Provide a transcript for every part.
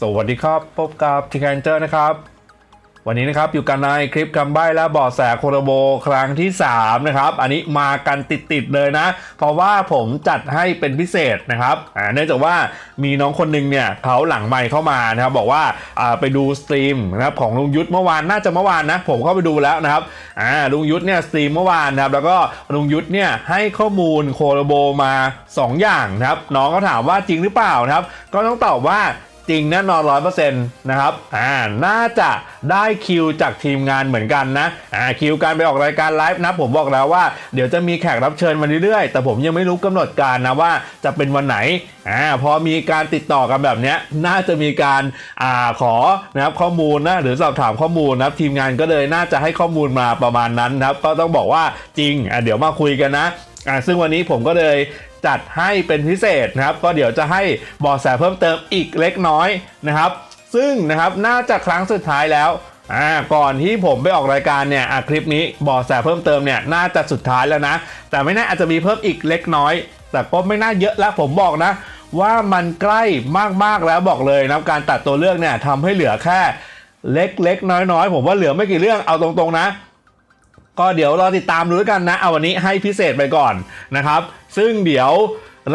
สวัสดีครับ พบกับทีแคนเจอร์นะครับ วันนี้นะครับอยู่กันในคลิปคำใบ้และบาะแสโคโรโบครั้งที่ 3 นะครับ อันนี้มากันติดๆเลยนะ เพราะว่าผมจัดให้เป็นพิเศษนะครับอ่าเนื่องจากว่ามีน้องคนหนึงเนี่ยเขาหลังไมค์เข้ามานะครับบอกว่าอ่าไปดูสตรีมนะครับของลุงยุทธเมื่อวานน่าจะเมื่อวานนะ ผมเข้าไปดูแล้วนะครับอ่าลุงยุทธเนี่ยสตรีมเมื่อวานนะครับแล้วก็ลุงยุทธเนี่ยให้ข้อมูลโคโรโบมา 2 อย่างนะครับน้องก็ถามว่าจริงหรือเปล่านะครับก็ต้องตอบว่า จริงแน่นอนร้อยเปอร์เซ็นต์นะครับอ่าน่าจะได้คิวจากทีมงานเหมือนกันนะอ่าคิวการไปออกรายการไลฟ์นะผมบอกแล้วว่าเดี๋ยวจะมีแขกรับเชิญมาเรื่อยๆ แต่ผมยังไม่รู้กำหนดการนะว่าจะเป็นวันไหนอ่าพอมีการติดต่อกันแบบเนี้ยน่าจะมีการอ่าขอนะครับข้อมูลนะหรือสอบถามข้อมูลนะครับทีมงานก็เลยน่าจะให้ข้อมูลมาประมาณนั้นนะครับก็ต้องบอกว่าจริงอ่าเดี๋ยวมาคุยกันนะอ่าซึ่งวันนี้ผมก็เลย จัดให้เป็นพิเศษนะครับ ก็เดี๋ยวจะให้บาะแสเพิ่มเติมอีกเล็กน้อยนะครับ ซึ่งนะครับน่าจะครั้งสุดท้ายแล้วอ่าก่อนที่ผมไปออกรายการเนี่ยคลิปนี้บาะแสเพิ่มเติมเนี่ยน่าจะสุดท้ายแล้วนะ แต่ไม่แน่อาจจะมีเพิ่มอีกเล็กน้อย แต่ก็ไม่น่าเยอะแล้วผมบอกนะ ว่ามันใกล้มากๆแล้วบอกเลยนะการตัดตัวเลือกเนี่ยทำให้เหลือแค่เล็กๆน้อยๆ ผมว่าเหลือไม่กี่เรื่องเอาตรงๆนะ ก็เดี๋ยวรอติดตามดูแล้วกันนะ เอาวันนี้ให้พิเศษไปก่อนนะครับ ซึ่งเดี๋ยว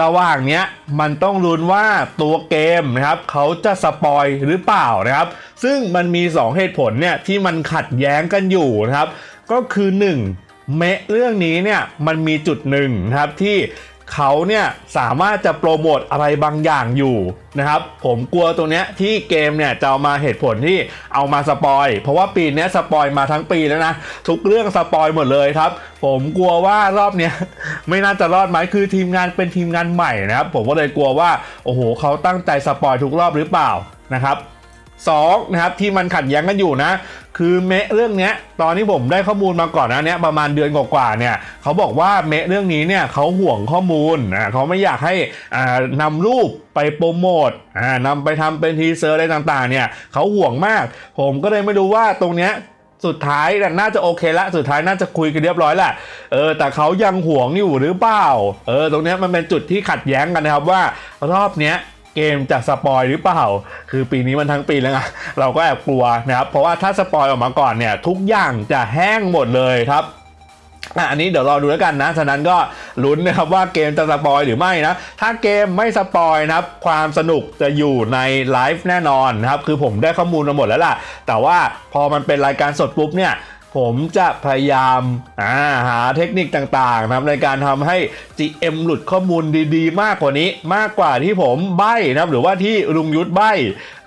ระหว่างเนี้ยมันต้องลุ้นว่าตัวเกมนะครับเขาจะสปอยหรือเปล่านะครับ ซึ่งมันมี 2 เหตุผลเนี่ยที่มันขัดแย้งกันอยู่นะครับ ก็คือ 1 เมะเรื่องนี้เนี่ยมันมีจุดหนึ่งนะครับที่ เขาเนี่ยสามารถจะโปรโมทอะไรบางอย่างอยู่นะครับผมกลัวตรงเนี้ยที่เกมเนี่ยจะเอามาเหตุผลที่เอามาสปอยเพราะว่าปีนี้สปอยมาทั้งปีแล้วนะทุกเรื่องสปอยหมดเลยครับ ผมกลัวว่ารอบเนี้ยไม่น่าจะรอดไหมคือทีมงานเป็นทีมงานใหม่นะครับผมก็เลยกลัวว่าโอ้โหเขาตั้งใจสปอยทุกรอบหรือเปล่านะครับ สองนะครับที่มันขัดแย้งกันอยู่นะ คือเมะเรื่องนี้ตอนที่ผมได้ข้อมูลมาก่อนนะเนี้ยประมาณเดือนกว่าๆเนี่ยเขาบอกว่าเมะเรื่องนี้เนี่ยเขาห่วงข้อมูลอ่าเขาไม่อยากให้อ่านำรูปไปโปรโมทอ่านำไปทำเป็นทีเซอร์อะไรต่างๆเนี่ยเขาห่วงมาก ผมก็เลยไม่รู้ว่าตรงเนี้ยสุดท้ายเนี่ยน่าจะโอเคละสุดท้ายน่าจะคุยกันเรียบร้อยแหละเออแต่เขายังห่วงอยู่หรือเปล่าเออตรงเนี้ยมันเป็นจุดที่ขัดแย้งกันนะครับว่ารอบเนี้ย เกมจะสปอยหรือเปล่า คือปีนี้มันทั้งปีแล้วไงเราก็แอบกลัวนะครับ เพราะว่าถ้าสปอยออกมาก่อนเนี่ย ทุกอย่างจะแห้งหมดเลยครับอันนี้เดี๋ยวรอดูแล้วกันนะ ฉะนั้นก็ลุ้นนะครับว่าเกมจะสปอยหรือไม่นะ ถ้าเกมไม่สปอยนะครับ ความสนุกจะอยู่ในไลฟ์แน่นอนนะครับ คือผมได้ข้อมูลมาหมดแล้วล่ะ แต่ว่าพอมันเป็นรายการสดปุ๊บเนี่ย ผมจะพยายามาหาเทคนิคต่างๆนะครับในการทำให้ GM หลุดข้อมูลดีๆ มากกว่านี้มากกว่าที่ผมใบ้นะครับหรือว่าที่ลุงยุทธใบ้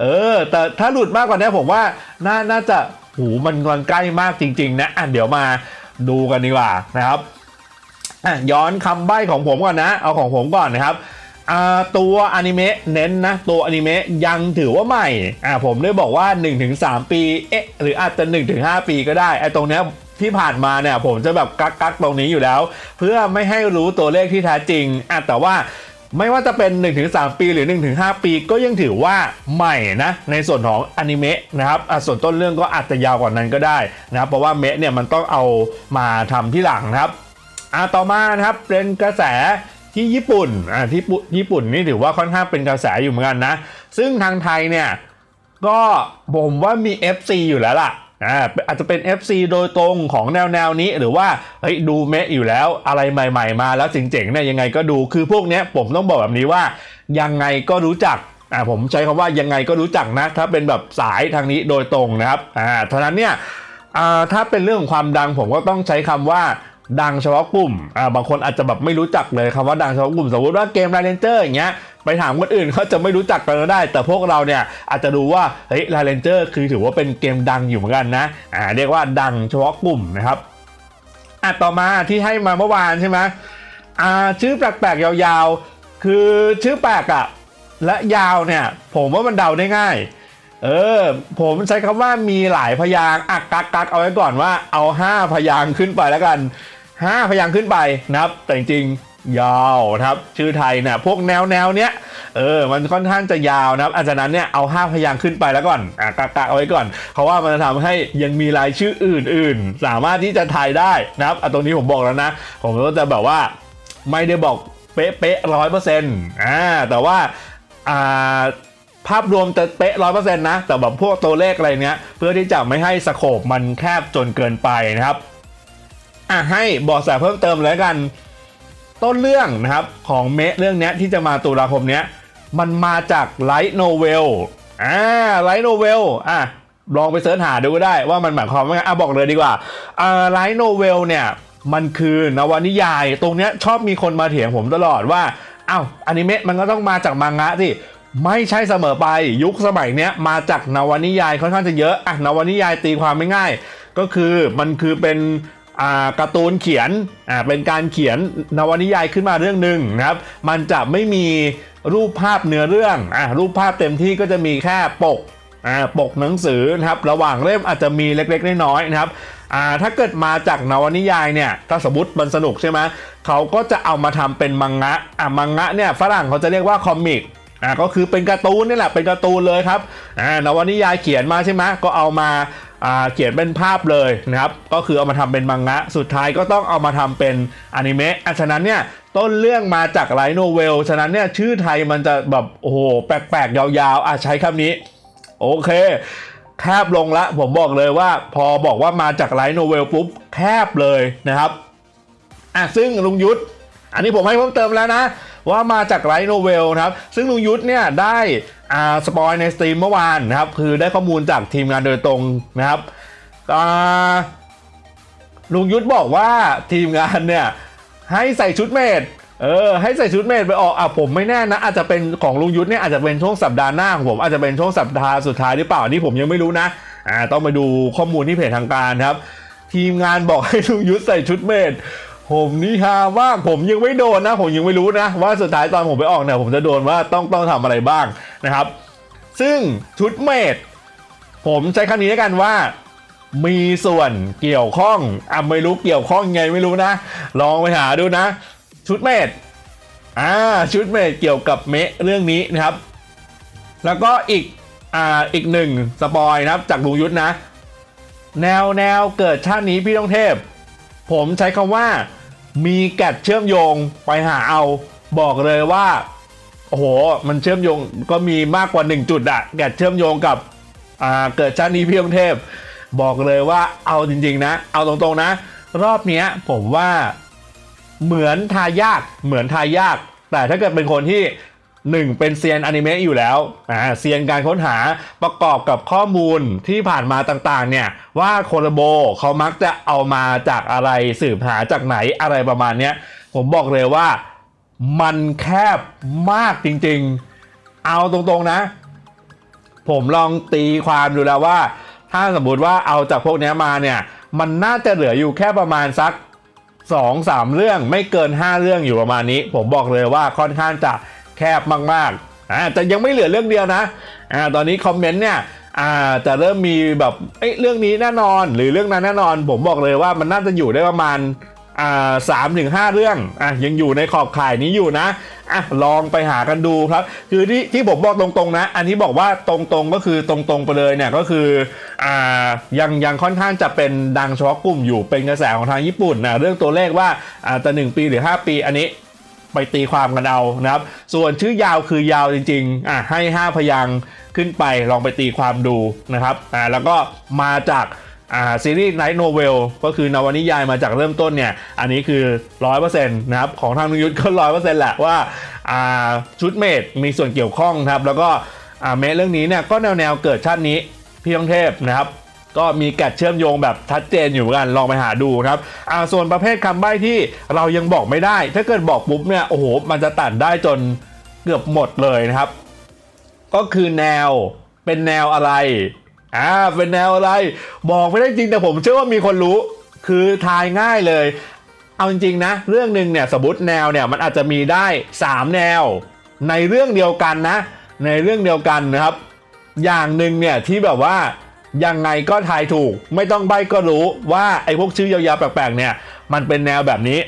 เออ แต่ถ้าหลุดมากกว่านี้ผมว่าน่านาจะหูมันมันใกล้มากจริง ๆ นะอะเดี๋ยวมาดูกันดีกว่านะครับย้อนคำใบ้ของผมก่อนนะ เอาของผมก่อนนะครับ ตัวอนิเมะเน้นนะ ตัวอนิเมะยังถือว่าใหม่อ่าผมได้บอกว่า 1-3 ปีเอ๊ะหรืออาจจะ 1-5 ปีก็ได้ไอ้ตรงเนี้ยที่ผ่านมาเนี่ยผมจะแบบกักกักตรงนี้อยู่แล้ว เพื่อไม่ให้รู้ตัวเลขที่แท้จริงอะแต่ว่าไม่ว่าจะเป็น 1-3 ปีหรือ 1-5 ปีก็ยังถือว่าใหม่นะ ในส่วนของอนิเมะนะครับส่วนต้นเรื่องก็อาจจะยาวกว่านั้นก็ได้นะครับเพราะว่าเมะเนี่ยมันต้องเอามาทำที่หลังนะครับอ่าต่อมานะครับเป็นกระแส ที่ญี่ปุ่นอ่าที่ปุญี่ปุ่นนี่ถือว่าค่อนข้างเป็นกระแสอยู่เหมือนกันนะ ซึ่งทางไทยเนี่ยก็ผมว่ามี FC อยู่แล้วล่ะอ่าอาจจะเป็น FC โดยตรงของแนวแนวนี้หรือว่าเฮ้ยดูเมะอยู่แล้วอะไรใหม่ ๆ มาแล้วเจ๋งๆเนี่ยยังไงก็ดูคือพวกเนี้ยผมต้องบอกแบบนี้ว่ายังไงก็รู้จักอ่าผมใช้คำว่ายังไงก็รู้จักนะถ้าเป็นแบบสายทางนี้โดยตรงนะครับอ่าเท่านั้นเนี่ยอ่าถ้าเป็นเรื่องของความดังผมก็ต้องใช้คำว่า ดังเฉพาะกลุ่มอ่าบางคนอาจจะแบบไม่รู้จักเลยคำว่าดังเฉพาะกลุ่มสมมติว่าเกมไรเ n นเจอร์อย่างเงี้ยไปถามคนอื่นเขาจะไม่รู้จักกันก็ได้ แต่พวกเราเนี่ยอาจจะรู้ว่าเฮ้ยไรเ n นเจอร์คือถือว่าเป็นเกมดังอยู่เหมือนกันนะอ่าเรียกว่าดังเฉพาะกลุ่มนะครับอะต่อมาที่ให้มาเมื่อวานใช่ไหมอ่าชื่อแปลกๆยาวๆ คือชื่อแปลกอะและยาวเนี่ยผมว่ามันเดาได้ง่ายเออผมใช้คำว่ามีหลายพยางค์อะกักกักเอาไว้ก่อนว่าเอา 5 พยางค์ขึ้นไปแล้วกัน 5 พยางค์ขึ้นไปนะครับ แต่จริงๆ ยาวนะครับ ชื่อไทยเนี่ยพวกแนวแนวเนี้ยเออ มันค่อนข้างจะยาวนะครับอาจารย์นั้นเนี่ยเอา5พยางค์ขึ้นไปแล้วก่อนอะกักกักเอาไว้ก่อน เพราะว่ามันจะทำให้ยังมีรายชื่ออื่น ๆ สามารถที่จะทายได้นะครับอะตรงนี้ผมบอกแล้วนะ ผมก็จะแบบว่าไม่ได้บอกเป๊ะๆร้อยเปอร์เซ็นต์อ่าแต่ว่าอ่าภาพรวมจะเป๊ะร้อยเปอร์เซ็นต์นะ แต่แบบพวกตัวเลขอะไรเนี้ย เพื่อที่จะไม่ให้สโคปมันแคบจนเกินไปนะครับ อะให้บอกแสเพิ่มเติมเลยละกัน ต้นเรื่องนะครับของเมะเรื่องนี้ที่จะมาตุลาคมเนี้ยมันมาจากไลท์โนเวลอ่าไลท์โนเวลอะลองไปเสิร์ชหาดูก็ได้ว่ามันหมายความว่าไงอะบอกเลยดีกว่าอ่าไลท์โนเวลเนี่ยมันคือนวนิยาย ตรงเนี้ยชอบมีคนมาเถียงผมตลอดว่าอ้าวอนิเมะมันก็ต้องมาจากมังงะสิไม่ใช่เสมอไปยุคสมัยเนี้ยมาจากนวนิยายค่อนข้างจะเยอะอะนวนิยายตีความไม่ง่าย ก็คือมันคือเป็น การ์ตูนเขียนเป็นการเขียนนวนิยายขึ้นมาเรื่องหนึ่งนะครับ มันจะไม่มีรูปภาพเนื้อเรื่องอรูปภาพเต็มที่ก็จะมีแค่ปกปกหนังสือนะครับ ระหว่างเล่มอาจจะมีเล็กๆน้อยๆนะครับถ้าเกิดมาจากนวนิยายเนี่ยถ้าสมมติมันสนุกใช่ไหมเขาก็จะเอามาทำเป็นมังงะอ่ามังงะเนี่ยฝรั่งเขาจะเรียกว่าคอมิกอ่าก็คือเป็นการ์ตูนนี่แหละเป็นการ์ตูนเลยครับอ่านวนิยายเขียนมาใช่ไหมก็เอามา เขียนเป็นภาพเลยนะครับก็คือเอามาทำเป็นมังงะ สุดท้ายก็ต้องเอามาทำเป็นอนิเมะอะฉะนั้นเนี่ยต้นเรื่องมาจากไลโนเวล ฉะนั้นเนี่ยชื่อไทยมันจะแบบโอ้โหแปลกๆ ยาวๆอะใช้คำนี้ โอเค แคบลงละ ผมบอกเลยว่าพอบอกว่ามาจากไลโนเวลปุ๊บแคบเลยนะครับอะซึ่งลุงยุทธอันนี้ผมให้เพิ่มเติมแล้วนะ ว่ามาจากไลท์โนเวลนะครับซึ่งลุงยุทธเนี่ยได้อ่าสปอยในสตรีมเมื่อวานนะครับคือได้ข้อมูลจากทีมงานโดยตรงนะครับอ่าลุงยุทธบอกว่าทีมงานเนี่ยให้ใส่ชุดเมดเออให้ใส่ชุดเมดไปออกอะผมไม่แน่นะ อาจจะเป็นของลุงยุทธเนี่ยอาจจะเป็นช่วงสัปดาห์หน้าของผมอาจจะเป็นช่วงสัปดาห์สุดท้ายหรือเปล่านนี่ผมยังไม่รู้นะอ่าต้องไปดูข้อมูลที่เพจทางการครับ ทีมงานบอกให้ลุงยุทธใส่ชุดเมด ผมนี่ฮามาผมยังไม่โดนนะ ผมยังไม่รู้นะ ว่าสุดท้ายตอนผมไปออกเนี่ยผมจะโดนว่าต้องต้องทำอะไรบ้างนะครับ ซึ่งชุดเมดผมใช้คำนี้แล้วกันว่ามีส่วนเกี่ยวข้องอะไม่รู้เกี่ยวข้องไงไม่รู้นะ ลองไปหาดูนะ ชุดเมดอ่าชุดเมดเกี่ยวกับเมะเรื่องนี้นะครับ แล้วก็อีกอ่าอีกหนึ่งสปอยนะครับจากลุงยุทธนะ แนวแนวเกิดชาตินี้พี่ต้องเทพ ผมใช้คำว่า มีแกดเชื่อมโยงไปหาเอา บอกเลยว่า โอ้โห มันเชื่อมโยงก็มีมากกว่า 1 จุดอะแกดเชื่อมโยงกับอ่าเกิดชาตินี้พี่ต้องเทพบอกเลยว่าเอาจริงๆนะ เอาตรงๆนะ รอบนี้ผมว่าเหมือนทายาทเหมือนทายาทแต่ถ้าเกิดเป็นคนที่ หนึ่งเป็นเซียนอนิเมะอยู่แล้วอ่าเซียนการค้นหาประกอบกับข้อมูลที่ผ่านมาต่างๆ เนี่ย ว่าโคโรโบเขามักจะเอามาจากอะไรสืบหาจากไหนอะไรประมาณเนี้ยผมบอกเลยว่ามันแคบมากจริงๆ เอาตรงๆนะ ผมลองตีความดูแล้วว่า ถ้าสมมติว่าเอาจากพวกนี้มาเนี่ย มันน่าจะเหลืออยู่แค่ประมาณสักสองสามเรื่องไม่เกิน 5 เรื่องอยู่ประมาณนี้ ผมบอกเลยว่าค่อนข้างจะ แคบมากๆอ่าแต่ยังไม่เหลือเรื่องเดียวนะอ่าตอนนี้คอมเมนต์เนี่ยอ่าจะเริ่มมีแบบเอ้ยเรื่องนี้แน่นอนหรือเรื่องนั้นแน่นอน ผมบอกเลยว่ามันน่าจะอยู่ได้ประมาณอ่าสามถึงห้าเรื่องอะยังอยู่ในขอบข่ายนี้อยู่นะอะลองไปหากันดูครับ คือที่ที่ผมบอกตรงๆนะ อันนี้บอกว่าตรงๆก็คือตรงๆไปเลยเนี่ยก็คืออ่ายังยังค่อนข้างจะเป็นดังเฉพาะกลุ่มอยู่เป็นกระแสของทางญี่ปุ่นนะเรื่องตัวเลขว่าอ่าจะหนึ่งปีหรือ 5 ปีอันนี้ ไปตีความกันเอานะครับ ส่วนชื่อยาวคือยาวจริงๆอะให้ 5 พยางขึ้นไปลองไปตีความดูนะครับอ่าแล้วก็มาจากอ่าซีรีส์ไนท์โนเวลก็คือนวนิยายมาจากเริ่มต้นเนี่ย อันนี้คือ 100%นะครับ ของทางนุยุทธก็ 100%แหละว่าอ่าชุดเมดมีส่วนเกี่ยวข้องนะครับ แล้วก็อ่าเมดเรื่องนี้เนี่ยก็แนวแนวเกิดชาตินี้พี่ต้องเทพนะครับ ก็มีแกดเชื่อมโยงแบบชัดเจนอยู่เหมือนกันลองไปหาดูนะครับอ่าส่วนประเภทคำใบ้ที่เรายังบอกไม่ได้ ถ้าเกิดบอกปุ๊บเนี่ยโอ้โหมันจะตัดได้จนเกือบหมดเลยนะครับ ก็คือแนวเป็นแนวอะไรอ่าเป็นแนวอะไร บอกไม่ได้จริงแต่ผมเชื่อว่ามีคนรู้ คือทายง่ายเลย เอาจริงๆนะ เรื่องหนึ่งเนี่ยสมมติแนวเนี่ยมันอาจจะมีได้ 3 แนว ในเรื่องเดียวกันนะ ในเรื่องเดียวกันนะครับ อย่างหนึ่งเนี่ยที่แบบว่า ยังไงก็ทายถูก ไม่ต้องใบก็รู้ว่าไอ้พวกชื่อยาวๆแปลกๆเนี่ย มันเป็นแนวแบบนี้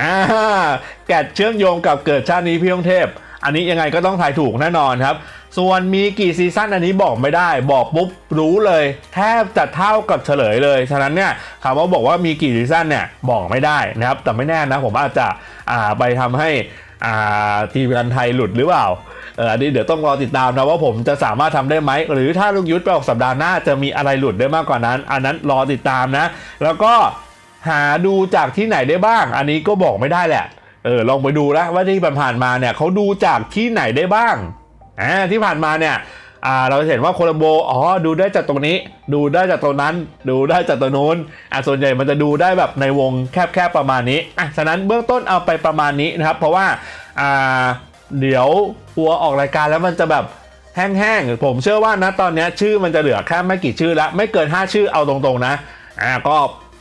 อ่าแกดเชื่อมโยงกับเกิดชาตินี้พี่ต้องเทพ อันนี้ยังไงก็ต้องทายถูกแน่นอนครับ ส่วนมีกี่ซีซั่นอันนี้บอกไม่ได้ บอกปุ๊บรู้เลย แทบจะเท่ากับเฉลยเลย ฉะนั้นเนี่ยคำว่าบอกว่ามีกี่ซีซั่นเนี่ยบอกไม่ได้นะครับ แต่ไม่แน่นะผมอาจจะอ่าไปทำให้ ทีมงานไทยหลุดหรือเปล่าเอออันนี้เดี๋ยวต้องรอติดตามนะว่าผมจะสามารถทำได้ไหม หรือถ้าลุงยุทธไปออกสัปดาห์หน้าจะมีอะไรหลุดได้มากกว่านั้น อันนั้นรอติดตามนะ แล้วก็หาดูจากที่ไหนได้บ้าง อันนี้ก็บอกไม่ได้แหละเออลองไปดูนะว่าที่ผ่านมาเนี่ยเขาดูจากที่ไหนได้บ้างอ่าที่ผ่านมาเนี่ยอ่าเราเห็นว่าโคลัมโบอ๋อดูได้จากตรงนี้ ดูได้จากตรงนั้น ดูได้จากตรงนู้นอะส่วนใหญ่มันจะดูได้แบบในวงแคบๆประมาณนี้อะฉะนั้นเบื้องต้นเอาไปประมาณนี้นะครับ เพราะว่า อ่าเดี๋ยวกลัวออกรายการแล้วมันจะแบบแห้งๆ ผมเชื่อว่านะตอนนี้ชื่อมันจะเหลือแค่ไม่กี่ชื่อแล้วไม่เกิน 5 ชื่อเอาตรงๆนะอ่าก็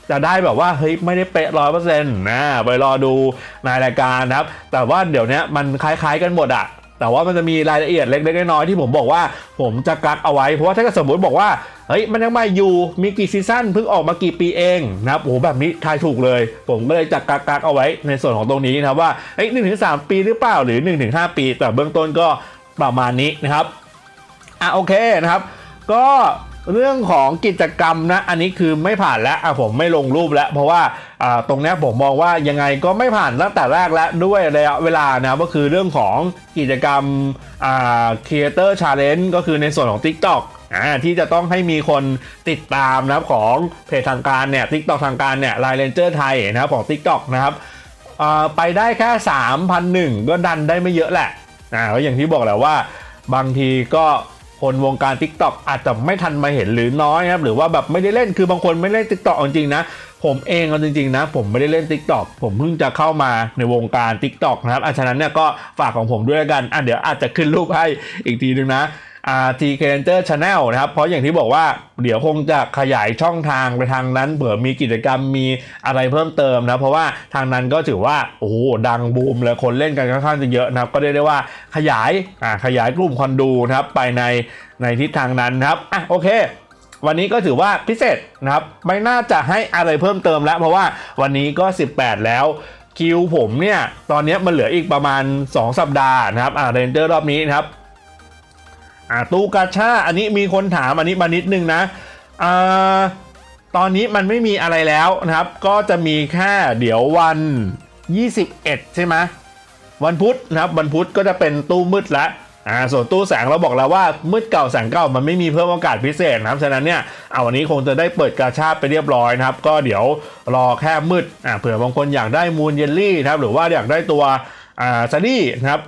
จะได้แบบว่าเฮ้ยไม่ได้เป๊ะร้อยเปอร์เซ็นต์นะไปรอดูในรายการนะครับ แต่ว่าเดี๋ยวนี้มันคล้ายๆกันหมดอะ แต่ว่ามันจะมีรายละเอียดเล็กๆน้อยๆที่ผมบอกว่าผมจะกักเอาไว้ เพราะว่าถ้าเกิดสมมติบอกว่าเฮ้ยมันยังไม่อยู่มีกี่ซีซั่นเพิ่งออกมากี่ปีเองนะครับโอ้โหแบบนี้ทายถูกเลย ผมก็เลยจะกักกักเอาไว้ในส่วนของตรงนี้นะครับว่าเอ้ยหนึ่งถึงสามปีหรือเปล่าหรือ1นถึงหปี แต่เบื้องต้นก็ประมาณนี้นะครับอะโอเคนะครับ ก็ เรื่องของกิจกรรมนะ อันนี้คือไม่ผ่านแล้วอะผมไม่ลงรูปแล้ว เพราะว่าตรงนี้ผมมองว่ายังไงก็ไม่ผ่านตั้งแต่แรกแล้วด้วยระยะเวลานะก็คือเรื่องของกิจกรรมอ่า Creator Challenge ก็คือในส่วนของ TikTok อ่าที่จะต้องให้มีคนติดตามนะครับของเพจทางการเนี่ย TikTok ทางการเนี่ย Line Ranger ไทยนะครับของ TikTok นะครับไปได้แค่ 3,001ก็ดันได้ไม่เยอะแหละอ่าก็อย่างที่บอกแหละว่าบางทีก็ คนวงการ Tik t o อกอาจจะไม่ทันมาเห็นหรือน้อยนะครับหรือว่าแบบไม่ได้เล่นคือบางคนไม่เล่น Tik t o อกจริงๆนะผมเองเอาจริงๆนะผมไม่ได้เล่น Tik t o อกผมเพิ่งจะเข้ามาในวงการ Tik t o อกนะครับอาะฉะนั้นเนี่ยก็ฝากของผมด้วยกันอะเดี๋ยวอาจจะขึ้นรูปให้อีกทีนึงนะ อ่า TK Ranger Channel นะครับ เพราะอย่างที่บอกว่าเดี๋ยวคงจะขยายช่องทางไปทางนั้นเผื่อมีกิจกรรมมีอะไรเพิ่มเติมนะ เพราะว่าทางนั้นก็ถือว่า โอ้โห ดังบูมเลยคนเล่นกันค่อนข้างจะเยอะนะครับ ก็เรียกได้ว่าขยายอ่าขยายกลุ่มคนดูนะครับ ไปในในทิศทางนั้นนะครับอะโอเควันนี้ก็ถือว่าพิเศษนะครับไม่น่าจะให้อะไรเพิ่มเติมแล้ว เพราะว่าวันนี้ก็ 18 แล้วคิวผมเนี่ย ตอนนี้มันเหลืออีกประมาณ 2 สัปดาห์นะครับอ่าเรนเจอร์รอบนี้นะครับ อ่าตู้กาชาอันนี้มีคนถามอันนี้มานิดนึงนะอ่าตอนนี้มันไม่มีอะไรแล้วนะครับ ก็จะมีแค่เดี๋ยววัน 21 ใช่ไหมวันพุธนะครับวันพุธก็จะเป็นตู้มืดล้วอ่าส่วนตู้แสงเราบอกแล้วว่ามืดเก่าแสงเก่ามันไม่มีเพิ่มโอกาสพิเศษนะครับฉะนั้นเนี่ยเอาวันนี้คงจะได้เปิดกาชาไปเรียบร้อยนะครับ ก็เดี๋ยวรอแค่มืดอ่าเผื่อบางคนอยากได้มูนเยลลี่นะครับหรือว่าอยากได้ตัวอ่าซันนี่นะครับ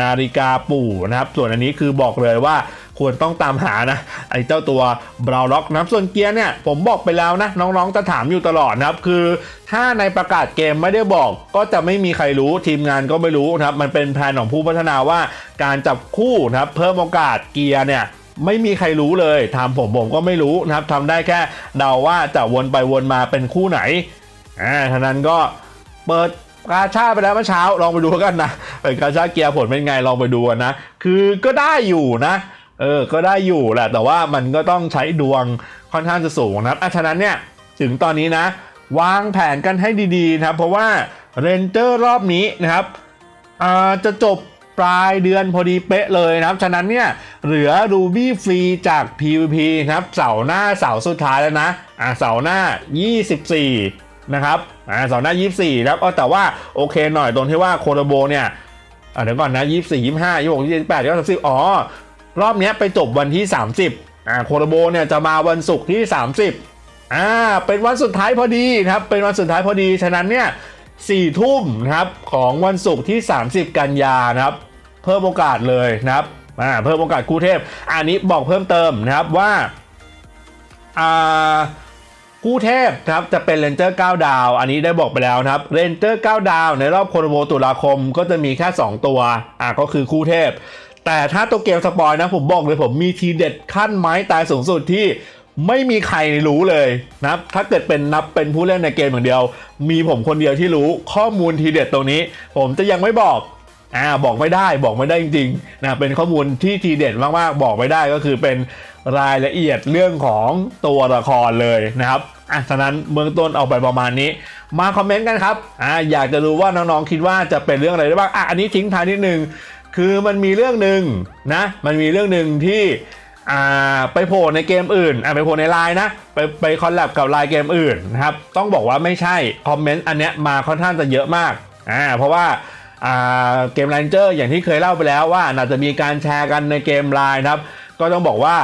นาฬิกาปู่นะครับ ส่วนอันนี้คือบอกเลยว่าควรต้องตามหานะไอ้เจ้าตัวบราวล็อกนะส่วนเกียร์เนี่ยผมบอกไปแล้วนะน้องๆจะถามอยู่ตลอดนะครับ คือถ้าในประกาศเกมไม่ได้บอก ก็จะไม่มีใครรู้ทีมงานก็ไม่รู้นะครับ มันเป็นแผนของผู้พัฒนาว่าการจับคู่นะครับ เพิ่มโอกาสเกียร์เนี่ยไม่มีใครรู้เลยทำผมผมก็ไม่รู้นะครับทำได้แค่เดาว่าจะวนไปวนมาเป็นคู่ไหนอ่าฉะนั้นก็เปิด กาชาไปแล้วเมื่อเช้าลองไปดูกันนะเป็นกาชาเกียร์ผลเป็นไงลองไปดูนะ คือก็ได้อยู่นะ เออ ก็ได้อยู่แหละ แต่ว่ามันก็ต้องใช้ดวงค่อนข้างจะสูงนะครับอะฉะนั้นเนี่ยถึงตอนนี้นะ วางแผนกันให้ดีๆนะครับเพราะว่าเรนเจอร์รอบนี้นะครับจะจบปลายเดือนพอดีเป๊ะเลยนะครับ ฉะนั้นเนี่ยเหลือ Ruby ฟรีจาก PVP นะครับ เสาร์หน้าเสาร์สุดท้ายแล้วนะ อ่าเสาร์หน้า 24 นะครับอ่าเสาร์หน้า24แล้วก็แต่ว่าโอเคหน่อยตรงที่ว่าโคโรโบเนี่ยเดี๋ยวก่อนนะยี่สี่ยี่ห้ายี่หกยี่แปดยี่สิบอ๋อ รอบนี้ไปจบวันที่ 30อ่าโคโรโบเนี่ยจะมาวันศุกร์ที่ 30อ่าเป็นวันสุดท้ายพอดีนะครับเป็นวันสุดท้ายพอดีฉะนั้นเนี่ยสี่ทุ่มนะครับของวันศุกร์ที่ 30 กันยานะครับ เพิ่มโอกาสเลยนะครับอ่าเพิ่มโอกาสคู่เทพ อันนี้บอกเพิ่มเติมนะครับว่าอ่า คู่เทพครับจะเป็นเรนเจอร์9ดาว อันนี้ได้บอกไปแล้วนะครับเรนเจอร์9ดาว ในรอบโคโรโบตุลาคมก็จะมีแค่ 2 ตัวอะก็คือคู่เทพ แต่ถ้าตัวเกมสปอยนะผมบอกเลยผมมีทีเด็ดขั้นไม้ตายสูงสุดที่ไม่มีใครรู้เลยนะครับถ้าเกิดเป็นนับเป็นผู้เล่นในเกมอย่างเดียว มีผมคนเดียวที่รู้ข้อมูลทีเด็ดตรงนี้ ผมจะยังไม่บอกอ่าบอกไม่ได้บอกไม่ได้จริงๆนะเป็นข้อมูลที่ทีเด็ดมากๆ บอกไม่ได้ก็คือเป็นรายละเอียดเรื่องของตัวละครเลยนะครับ อะฉะนั้นเบื้องต้นเอาไปประมาณนี้ มาคอมเมนต์กันครับอ่าอยากจะรู้ว่าน้องๆคิดว่าจะเป็นเรื่องอะไรได้บ้างอะอันนี้ทิ้งท้ายนิดนึงคือมันมีเรื่องหนึ่งนะ มันมีเรื่องหนึ่งที่อ่าไปโผล่ในเกมอื่นอ่าไปโผล่ในไลน์นะ ไปไปคอลแลบกับไลน์เกมอื่นนะครับ ต้องบอกว่าไม่ใช่คอมเมนต์อันเนี้ยมาค่อนข้างจะเยอะมากอ่าเพราะว่าอ่าเกม Ranger อย่างที่เคยเล่าไปแล้วว่าอาจจะมีการแชร์กันในเกมไลน์นะครับ ก็ต้องบอกว่า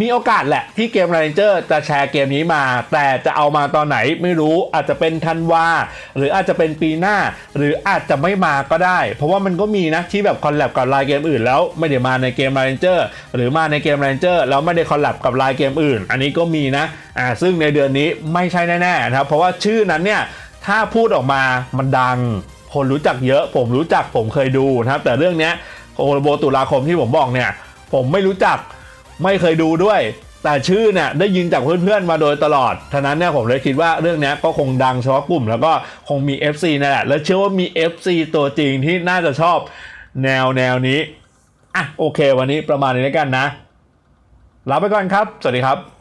มีโอกาสแหละที่เกม Ranger จะแชร์เกมนี้มา แต่จะเอามาตอนไหนไม่รู้อาจจะเป็นธันวาหรืออาจจะเป็นปีหน้า หรืออาจจะไม่มาก็ได้ เพราะว่ามันก็มีนะที่แบบคอลแลบกับลน์เกมอื่นแล้วไม่ได้มาในเกม Ranger หรือมาในเกม Ranger แล้วไม่ได้คอลแลบกับลน์เกมอื่น อันนี้ก็มีนะอ่าซึ่งในเดือนนี้ไม่ใช่แน่ๆนะครับเพราะว่าชื่อนั้นเนี่ยถ้าพูดออกมามันดัง คนรู้จักเยอะ ผมรู้จักผมเคยดูนะครับแต่เรื่องเนี้ยโอโรโบตุลาคมที่ผมบอกเนี่ยผมไม่รู้จัก ไม่เคยดูด้วย แต่ชื่อเนี่ยได้ยินจากเพื่อนๆมาโดยตลอดทะนั้นเนี่ยผมเลยคิดว่าเรื่องนี้ก็คงดังเฉพาะกลุ่ม แล้วก็คงมี FC นั่นแหละ และเชื่อว่ามี FC ตัวจริงที่น่าจะชอบแนวแนวนี้อะโอเค วันนี้ประมาณนี้แล้วกันนะลาไปก่อนครับ สวัสดีครับ